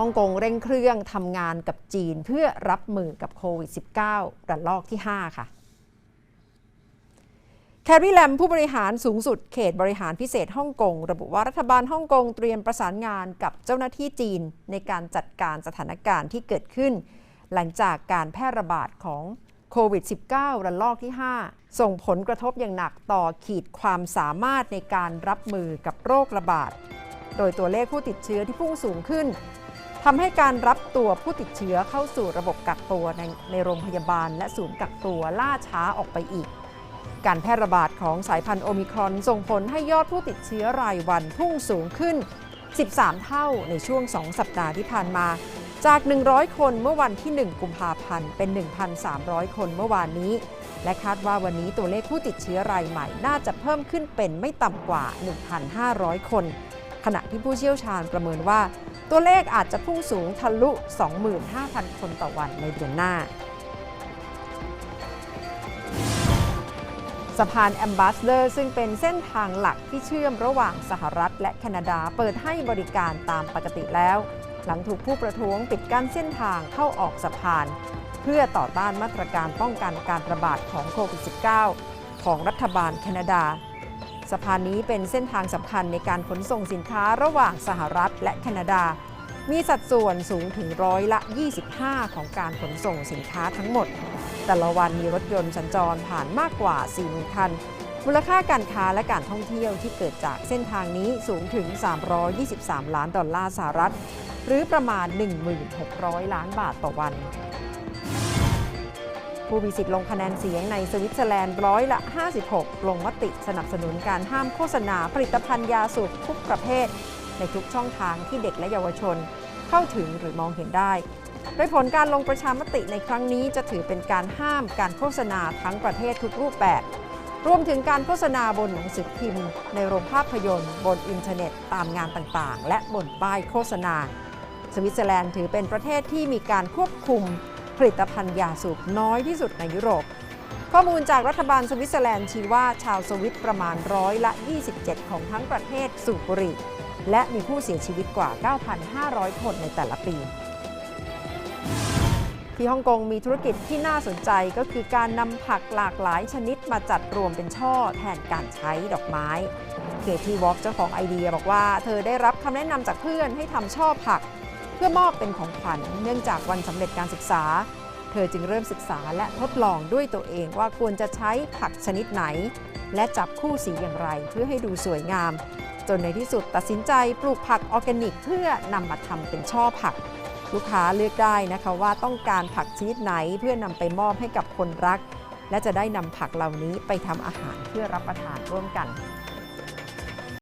ฮ่องกงเร่งเครื่องทำงานกับจีนเพื่อรับมือกับโควิด -19 ระลอกที่ 5 ค่ะแครีแลมผู้บริหารสูงสุดเขตบริหารพิเศษฮ่องกง ระบุว่ารัฐบาลฮ่องกงเตรียมประสานงานกับเจ้าหน้าที่จีน ในการจัดการสถานการณ์ที่เกิดขึ้น หลังจากการแพร่ระบาดของโควิด -19 ระลอกที่ 5 ส่งผลกระทบอย่างหนักต่อขีดความสามารถในการรับมือกับโรคระบาด โดยตัวเลขผู้ติดเชื้อที่พุ่งสูงขึ้น ทำให้การรับตัวผู้ติดเชื้อเข้าสู่ระบบกักตัวในในโรงพยาบาล และศูนย์กักตัวล่าช้าออกไปอีก การแพร่ระบาดของสายพันธุ์โอมิครอนส่งผลให้ยอดผู้ติดเชื้อรายวันพุ่งสูงขึ้น 13 เท่าในช่วง 2 สัปดาห์ที่ผ่านมา จาก 100 คนเมื่อวันที่ 1 กุมภาพันธ์ เป็น 1,300 คนเมื่อวานนี้ และคาดว่าวันนี้ตัวเลขผู้ติดเชื้อรายใหม่น่าจะเพิ่มขึ้นเป็นไม่ต่ำกว่า 1,500 คน ขณะที่ผู้เชี่ยวชาญประเมินว่า ตัวเลขอาจจะพุ่งสูงทะลุ 25,000 คนต่อวันในเดือนหน้า สะพานแอมบาสเดอร์ซึ่งเป็นเส้นทางหลักที่เชื่อมระหว่างสหรัฐและแคนาดาเปิดให้บริการตามปกติแล้ว หลังถูกผู้ประท้วงปิดกั้นเส้นทางเข้าออกสะพาน เพื่อต่อต้านมาตรการป้องกันการระบาดของโควิด -19 ของรัฐบาลแคนาดา สะพานนี้เป็นเส้นทางสำคัญในการขนส่งสินค้าระหว่างสหรัฐและแคนาดา มีสัดส่วนสูงถึงร้อยละ 25 ของการขนส่งสินค้าทั้งหมด แต่ละวันมีรถยนต์สัญจรผ่านมากกว่า 40,000 คัน มูลค่าการค้าและการท่องเที่ยวที่เกิดจากเส้นทางนี้สูงถึง 323 ล้านดอลลาร์สหรัฐ หรือประมาณ 1,600 ล้านบาทต่อวัน ผู้มีสิทธิ์ลงคะแนนเสียงในสวิตเซอร์แลนด์ร้อยละ 56 ลงมติสนับสนุนการห้ามโฆษณาผลิตภัณฑ์ยาสูบทุกประเภท ในทุกช่องทางที่เด็กและเยาวชน เข้าถึงหรือมองเห็นได้ โดยผลการลงประชามติในครั้งนี้จะถือเป็นการห้ามการโฆษณาทั้งประเทศทุกรูปแบบ รวมถึงการโฆษณาบนหนังสือพิมพ์ ในโรงภาพยนตร์ บนอินเทอร์เน็ตตามงานต่างๆ และบนป้ายโฆษณา สวิตเซอร์แลนด์ถือเป็นประเทศที่มีการควบคุม ผลิตภัณฑ์ยาสูบน้อยที่สุดในยุโรป ข้อมูลจากรัฐบาลสวิตเซอร์แลนด์ชี้ว่าชาวสวิตประมาณร้อยละ 27 ของทั้งประเทศสูบบุหรี่ และมีผู้เสียชีวิตกว่า 9,500 คนในแต่ละปีที่ฮ่องกงมีธุรกิจที่น่าสนใจก็คือการนำผักหลากหลายชนิดมาจัดรวมเป็นช่อแทนการใช้ดอกไม้เคที่วอล์กเจ้าของไอเดียบอกว่าเธอได้รับคำแนะนำจากเพื่อนให้ทำช่อผัก พื่อมอบเป็นของขวัญเนื่องจากวันสำเร็จการศึกษา เธอจึงเริ่มศึกษาและทดลองด้วยตัวเองว่าควรจะใช้ผักชนิดไหน และจับคู่สีอย่างไรเพื่อให้ดูสวยงาม จนในที่สุดตัดสินใจปลูกผักออร์แกนิก เพื่อนำมาทำเป็นช่อผัก ลูกค้าเลือกได้นะคะว่าต้องการผักชนิดไหนเพื่อนำไปมอบให้กับคนรัก และจะได้นำผักเหล่านี้ไปทำอาหารเพื่อรับประทานร่วมกัน